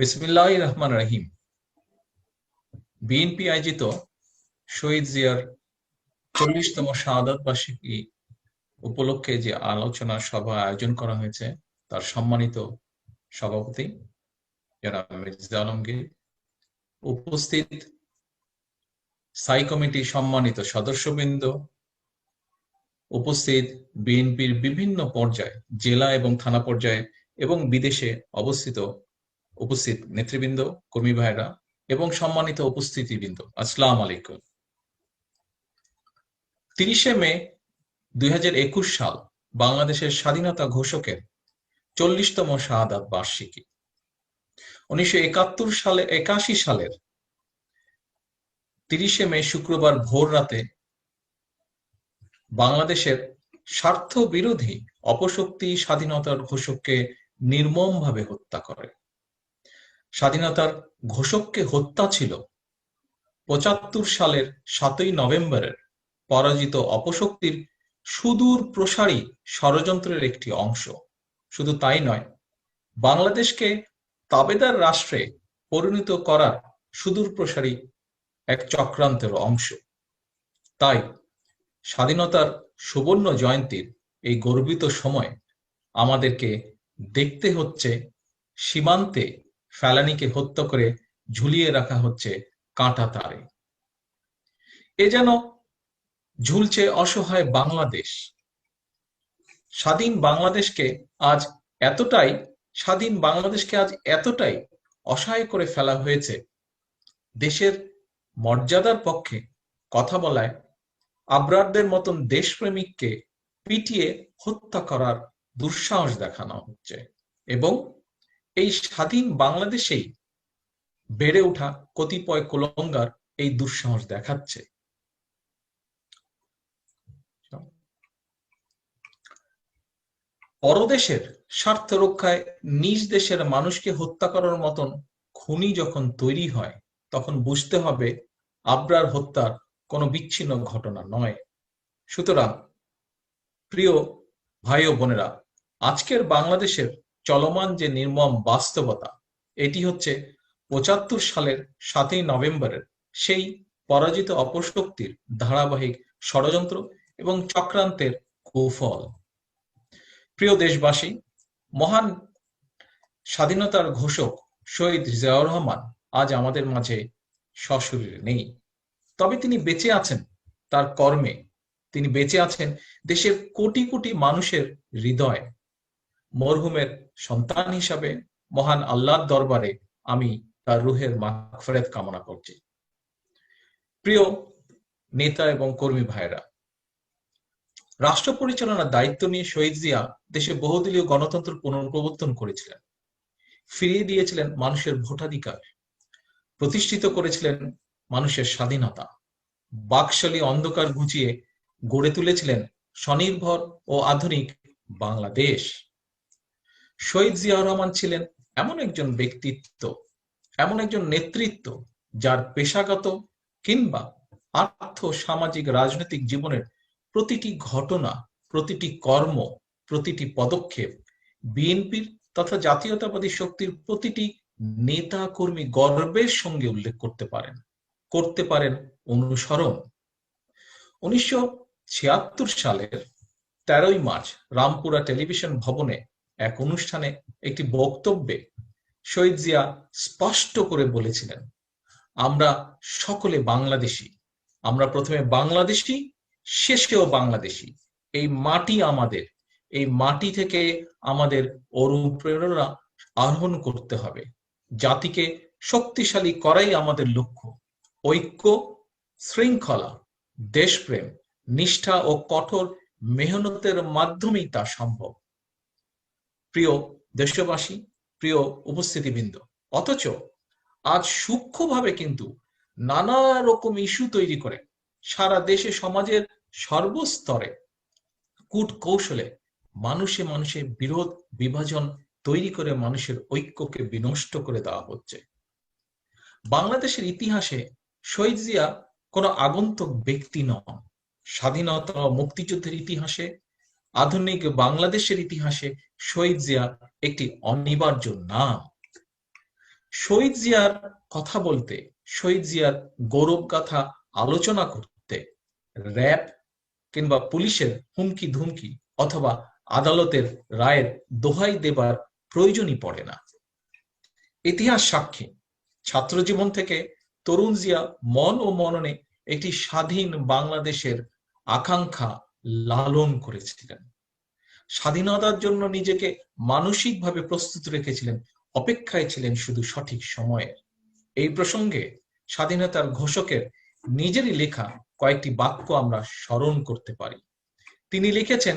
বিসমিল্লাহ রহমান রাহিম বিএনপি আয়োজিত শহীদ জিয়ার চল্লিশতম শাহাদত বার্ষিকী উপলক্ষে যে আলোচনা সভা আয়োজন করা হয়েছে, তার সম্মানিত সভাপতি আলমগীর, উপস্থিত স্থায়ী কমিটি সম্মানিত সদস্যবৃন্দ, উপস্থিত বিএনপির বিভিন্ন পর্যায়ে, জেলা এবং থানা পর্যায়ে এবং বিদেশে অবস্থিত উপস্থিত নেতৃবৃন্দ, কর্মী ভাইরা এবং সম্মানিত উপস্থিতিবৃন্দ। আসসালাম আলাইকুম। তিরিশে মে দুই হাজার একুশ সাল বাংলাদেশের স্বাধীনতা ঘোষকের চল্লিশতম শাহাদাত বার্ষিকী। উনিশশো একাত্তর সালে, একাশি সালের তিরিশে মে শুক্রবার ভোর রাতে বাংলাদেশের স্বার্থ বিরোধী অপশক্তি স্বাধীনতার ঘোষককে নির্মমভাবে হত্যা করে। স্বাধীনতার ঘোষককে হত্যা ছিল পঁচাত্তর সালের সাতই নভেম্বরের পরাজিত অপশক্তির সুদূর প্রসারী ষড়যন্ত্রের একটি অংশ। শুধু তাই নয়, বাংলাদেশকে তাবেদার রাষ্ট্রে পরিণত করার সুদূর প্রসারী এক চক্রান্তের অংশ। তাই স্বাধীনতার সুবর্ণ জয়ন্তীর এই গর্বিত সময় আমাদেরকে দেখতে হচ্ছে সীমান্তে ফেলানিকে হত্যা করে ঝুলিয়ে রাখা হচ্ছে কাঁটা তারে। এ যেন ঝুলছে অসহায় বাংলাদেশ। স্বাধীন বাংলাদেশকে আজ এতটাই, স্বাধীন বাংলাদেশকে আজ এতটাই অসহায় করে ফেলা হয়েছে। দেশের মর্যাদার পক্ষে কথা বলায় আবরারদের মতন দেশপ্রেমিককে পিটিয়ে হত্যা করার দুঃসাহস দেখানো হচ্ছে এবং এই স্বাধীন বাংলাদেশেই বেড়ে ওঠা কতিপয় কুলঙ্গার এই দুঃসাহস দেখাচ্ছে। পরদেশের স্বার্থ রক্ষায় নিজ দেশের মানুষকে হত্যা করার মতন খুনি যখন তৈরি হয়, তখন বুঝতে হবে আবরার হত্যার কোনো বিচ্ছিন্ন ঘটনা নয়। সুতরাং, প্রিয় ভাই ও বোনেরা, আজকের বাংলাদেশের চলমান যে নির্মম বাস্তবতা, এটি হচ্ছে পঁচাত্তর সালের সাতই নভেম্বরের সেই পরাজিত অপশক্তির ধারাবাহিক ষড়যন্ত্র এবং চক্রান্তের কুফল। প্রিয় দেশবাসী, মহান স্বাধীনতার ঘোষক শহীদ জিয়াউর রহমান আজ আমাদের মাঝে সশরীরে নেই। তবে তিনি বেঁচে আছেন তার কর্মে। তিনি বেঁচে আছেন দেশের কোটি কোটি মানুষের হৃদয়। মরহুমের সন্তান হিসাবে মহান আল্লাহর দরবারে আমি তার রুহের মাগফিরাত কামনা করছি। প্রিয় নেতা এবং কর্মী ভাইরা রাষ্ট্র পরিচালনার দায়িত্ব নিয়ে শহীদ জিয়া দেশে বহুদলীয় গণতন্ত্র পুনঃপ্রবর্তন করেছিলেন, ফিরিয়ে দিয়েছিলেন মানুষের ভোটাধিকার, প্রতিষ্ঠিত করেছিলেন মানুষের স্বাধীনতা, বাকশালী অন্ধকার ঘুচিয়ে গড়ে তুলেছিলেন স্বনির্ভর ও আধুনিক বাংলাদেশ। শহীদ জিয়া রহমান ছিলেন এমন একজন ব্যক্তিত্ব, এমন একজন নেতৃত্ব যার পেশাগত কিংবা আর্থ সামাজিক রাজনৈতিক জীবনের প্রতিটি ঘটনা, প্রতিটি কর্ম, প্রতিটি পদক্ষেপ বিএনপির তথা জাতীয়তাবাদী শক্তির প্রতিটি নেতা কর্মী গর্বের সঙ্গে উল্লেখ করতে পারেন করতে পারেন অনুসরণ। উনিশশো ছিয়াত্তর সালের তেরোই মার্চ রামপুরা টেলিভিশন ভবনে এক অনুষ্ঠানে একটি বক্তব্যে শহীদ জিয়া স্পষ্ট করে বলেছিলেন, আমরা সকলে বাংলাদেশি। আমরা প্রথমে বাংলাদেশি শেষেও বাংলাদেশি। এই মাটি আমাদের। এই মাটি থেকে আমাদের অনুপ্রেরণা আরোহণ করতে হবে। জাতিকে শক্তিশালী করাই আমাদের লক্ষ্য। ঐক্য, শৃঙ্খলা, দেশপ্রেম, নিষ্ঠা ও কঠোর মেহনতের মাধ্যমেই তা সম্ভব। প্রিয় দেশবাসী, প্রিয় উপস্থিতিবৃন্দ। অথচ আজ সূক্ষ্মভাবে কিন্তু নানা রকম ইস্যু তৈরি করে সারা দেশে সমাজের সর্বস্তরে কূট কৌশলে মানুষে মানুষে বিরোধ, বিভাজন তৈরি করে মানুষের ঐক্যকে বিনষ্ট করে দেওয়া হচ্ছে। বাংলাদেশের ইতিহাসে শহীদ জিয়া কোন আগন্তুক ব্যক্তি নন। স্বাধীনতা মুক্তিযুদ্ধের ইতিহাসে আধুনিক বাংলাদেশের ইতিহাসে শহীদ জিয়া একটি অনিবার্য নাম। শহীদ জিয়ার কথা বলতে, শহীদ জিয়ার গৌরব গাথা আলোচনা করতে, র্যাব কিংবা পুলিশের হুমকি ধুমকি অথবা আদালতের রায়ের দোহাই দেবার প্রয়োজনই পড়ে না। ইতিহাস সাক্ষী, ছাত্র জীবন থেকে তরুণ জিয়া মন ও মননে একটি স্বাধীন বাংলাদেশের আকাঙ্ক্ষা লালন করেছিলেন। স্বাধীনতার জন্য নিজেকে মানসিকভাবে প্রস্তুত রেখেছিলেন, অপেক্ষায় ছিলেন শুধু সঠিক সময়ে। এই প্রসঙ্গে স্বাধীনতার ঘোষকের নিজেরই লেখা কয়েকটি বাক্য আমরা স্মরণ করতে পারি। তিনি লিখেছেন,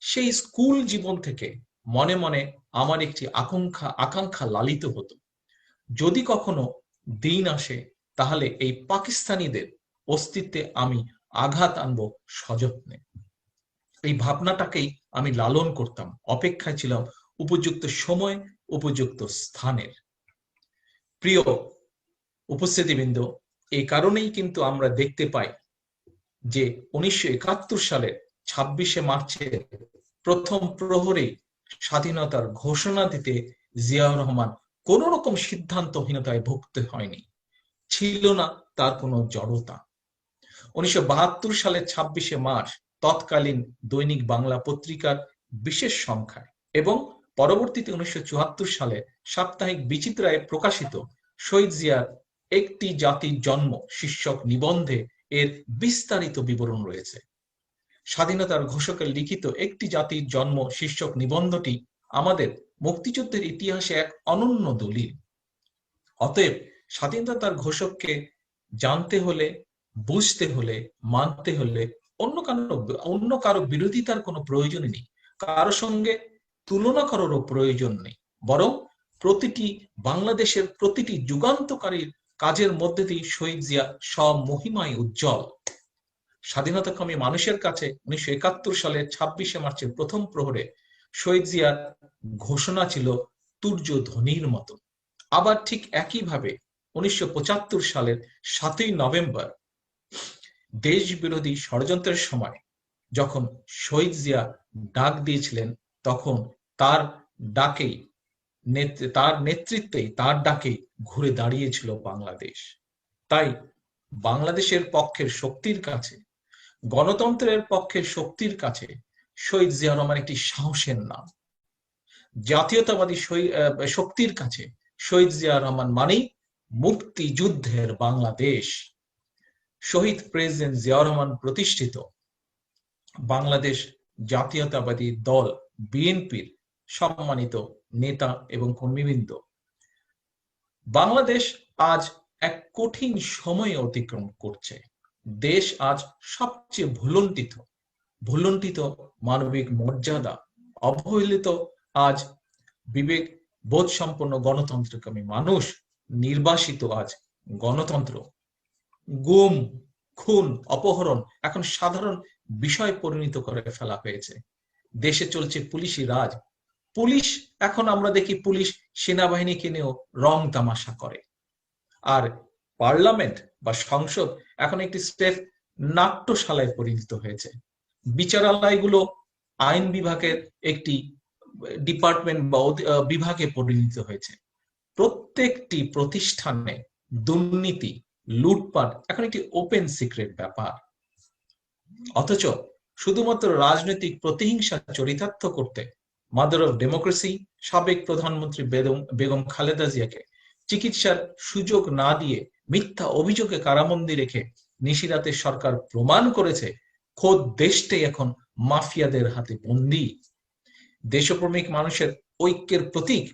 সেই স্কুল জীবন থেকে মনে মনে আমার একটি আকাঙ্ক্ষা আকাঙ্ক্ষা লালিত হতো। যদি কখনো দিন আসে, তাহলে এই পাকিস্তানিদের অস্তিত্বে আমি আঘাত আনব সযত্নে। এই ভাবনাটাকেই আমি লালন করতাম, অপেক্ষায় ছিলাম উপযুক্ত সময়, উপযুক্ত স্থানের। প্রিয় উপস্থিতিবৃন্দ, এই কারণেই কিন্তু আমরা দেখতে পাই যে উনিশশো একাত্তর সালের ছাব্বিশে মার্চের প্রথম প্রহরে স্বাধীনতার ঘোষণা দিতে জিয়াউর রহমান কোন রকম সিদ্ধান্তহীনতায় ভুগতে হয়নি। ছিল না তার কোনো জড়তা। উনিশশো সালের ছাব্বিশে মার্চ তৎকালীন দৈনিক বাংলা পত্রিকার বিশেষ সংখ্যায় এবং পরবর্তীতে উনিশশো সালে সাপ্তাহিক বিচিত্রায় প্রকাশিত শহীদ জিয়ার একটি জাতির জন্ম শীর্ষক নিবন্ধে এর বিস্তারিত বিবরণ রয়েছে। স্বাধীনতার ঘোষকের লিখিত একটি জাতির জন্ম শীর্ষক নিবন্ধটি আমাদের মুক্তিযুদ্ধের ইতিহাসে এক অনন্য দলিল। অতএব স্বাধীনতার ঘোষককে জানতে হলে, বুঝতে হলে, মানতে হলে অন্য কারও অন্য কারও বিরোধিতার কোনো প্রয়োজন নেই। কারও সঙ্গে তুলনা করারও প্রয়োজন নেই। বরং প্রতিটি বাংলাদেশের প্রতিটি যুগান্তকারীর কাজের মধ্যে দিয়ে শহীদ জিয়া সব মহিমায় উজ্জ্বল স্বাধীনতাকামী মানুষের কাছে উনিশশো একাত্তর সালের ছাব্বিশে মার্চের প্রথম প্রহরে শহীদ জিয়ার ঘোষণা ছিল, তুর্য ধ্বনির মতো আবার ঠিক একইভাবে উনিশশো পঁচাত্তর সালের সাতই নভেম্বর দেশ বিরোধী ষড়যন্ত্রের সময় যখন শহীদ জিয়া ডাক দিয়েছিলেন, তখন তার ডাকেই তার নেতৃত্বে তার ডাকে ঘুরে দাঁড়িয়েছিল বাংলাদেশ। তাই বাংলাদেশের পক্ষের শক্তির কাছে, গণতন্ত্রের পক্ষের শক্তির কাছে শহীদ জিয়া রহমান একটি সাহসের নাম। জাতীয়তাবাদী শক্তির কাছে শহীদ জিয়া রহমান মানেই মুক্তিযুদ্ধের বাংলাদেশ। শহীদ প্রেসিডেন্ট জিয়া রহমান প্রতিষ্ঠিত বাংলাদেশ জাতীয়তাবাদী দল বিএনপির সম্মানিত নেতা এবং কর্মীবৃন্দ। বাংলাদেশ আজ এক কঠিন সময় অতিক্রম করছে। দেশ আজ সবচেয়ে ভুলন্টিত ভুলন্টিত মানবিক মর্যাদা, অবহেলিত আজ বিবেক বোধ সম্পন্ন গণতন্ত্রকামী মানুষ, নির্বাসিত আজ গণতন্ত্র। গুম, খুন, অপহরণ এখন সাধারণ বিষয় পরিণত করে ফেলা হয়েছে। দেশে চলছে পুলিশি রাজ। পুলিশ, এখন আমরা দেখি পুলিশ সেনাবাহিনীকে নিয়েও রং তামাশা করে। আর পার্লামেন্ট বা সংসদ এখন একটি স্টেপ নাট্যশালায় পরিণত হয়েছে। বিচারালয়গুলো আইন বিভাগের একটি ডিপার্টমেন্ট বা বিভাগে পরিণত হয়েছে। প্রত্যেকটি প্রতিষ্ঠানে দুর্নীতি লুটপাট, এখন একটি ওপেন সিক্রেট ব্যাপার। অথচ শুধুমাত্র রাজনৈতিক প্রতিহিংসা চরিতার্থ করতে মাদার অফ ডেমোক্রেসি সাবেক প্রধানমন্ত্রী বেগম খালেদা জিয়াকে চিকিৎসার সুযোগ না দিয়ে মিথ্যা অভিযোগে কারাবন্দি রেখে নিশিরাতের সরকার প্রমাণ করেছে, খোদ দেশটাই এখন মাফিয়াদের হাতে বন্দি। দেশপ্রেমিক মানুষের ঐক্যের প্রতীক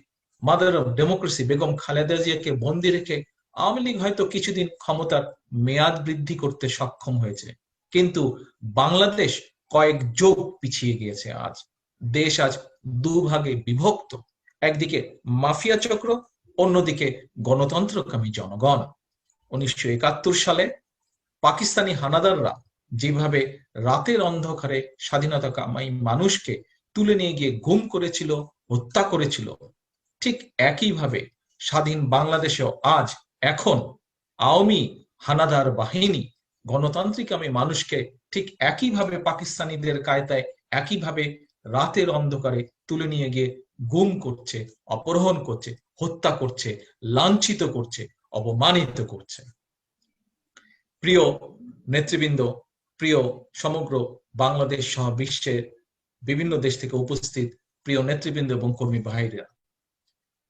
mother of democracy Begum Khaleda জিয়াকে বন্দি রেখে আওয়ামী লীগ হয়তো কিছুদিন ক্ষমতার মেয়াদ বৃদ্ধি করতে সক্ষম হয়েছে, কিন্তু বাংলাদেশ কয়েক যোগ পিছিয়ে গিয়েছে আজ। দেশ আজ দুভাগে বিভক্ত, একদিকে মাফিয়া চক্র, অন্যদিকে গণতন্ত্রকামী জনগণ। উনিশশো একাত্তর সালে পাকিস্তানি হানাদাররা যেভাবে রাতের অন্ধকারে স্বাধীনতা কামাই মানুষকে তুলে নিয়ে গিয়ে গুম করেছিল, হত্যা করেছিল, ঠিক একইভাবে স্বাধীন বাংলাদেশেও আজ এখন আওয়ামী হানাদার বাহিনী গণতান্ত্রিক আমি মানুষকে ঠিক একইভাবে পাকিস্তানিদের কায়দায়, একইভাবে রাতের অন্ধকারে তুলে নিয়ে গিয়ে গুম করছে, অপহরণ করছে, হত্যা করছে, লাঞ্ছিত করছে, অপমানিত করছে। প্রিয় নেতৃবৃন্দ, প্রিয় সমগ্র বাংলাদেশ সহ বিশ্বের বিভিন্ন দেশ থেকে উপস্থিত প্রিয় নেতৃবৃন্দ এবং কর্মী ভাইরা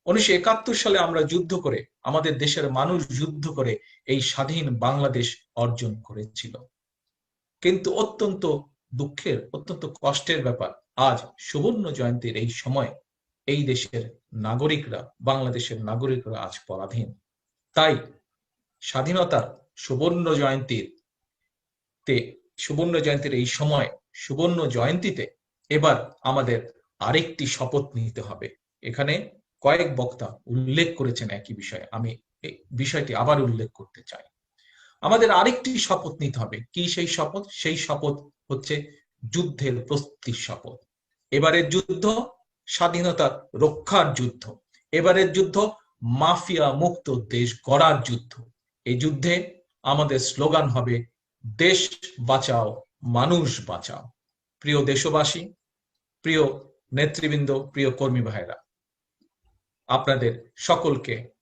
উনিশশো একাত্তর সালে আমরা যুদ্ধ করে, আমাদের দেশের মানুষ যুদ্ধ করে এই স্বাধীন বাংলাদেশ অর্জন করেছিল। কিন্তু অত্যন্ত দুঃখের, অত্যন্ত কষ্টের ব্যাপার, আজ সুবর্ণ জয়ন্তীর এই সময় এই দেশের নাগরিকরা, বাংলাদেশের নাগরিকরা আজ পরাধীন। তাই স্বাধীনতার সুবর্ণ জয়ন্তীর তে, সুবর্ণ জয়ন্তীর এই সময়, সুবর্ণ জয়ন্তীতে এবার আমাদের আরেকটি শপথ নিতে হবে। এখানে কয়েক বক্তা উল্লেখ করেছেন একই বিষয়ে। আমি বিষয়টি আবার উল্লেখ করতে চাই। আমাদের আরেকটি শপথ নিতে হবে। কি সেই শপথ? সেই শপথ হচ্ছে যুদ্ধের প্রস্তুতির শপথ। এবারের যুদ্ধ স্বাধীনতা রক্ষার যুদ্ধ। এবারের যুদ্ধ মাফিয়া মুক্ত দেশ গড়ার যুদ্ধ। এই যুদ্ধে আমাদের স্লোগান হবে, দেশ বাঁচাও, মানুষ বাঁচাও। প্রিয় দেশবাসী, প্রিয় নেতৃবৃন্দ, প্রিয় কর্মী ভাইরা আপনাদের সকলকে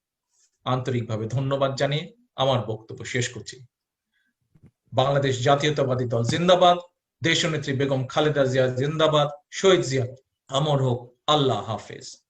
আন্তরিকভাবে ধন্যবাদ জানিয়ে আমার বক্তব্য শেষ করছি। বাংলাদেশ জাতীয়তাবাদী দল জিন্দাবাদ, দেশনেত্রী বেগম খালেদা জিয়া জিন্দাবাদ, শহীদ জিয়া, আমর হোক, আল্লাহ হাফেজ।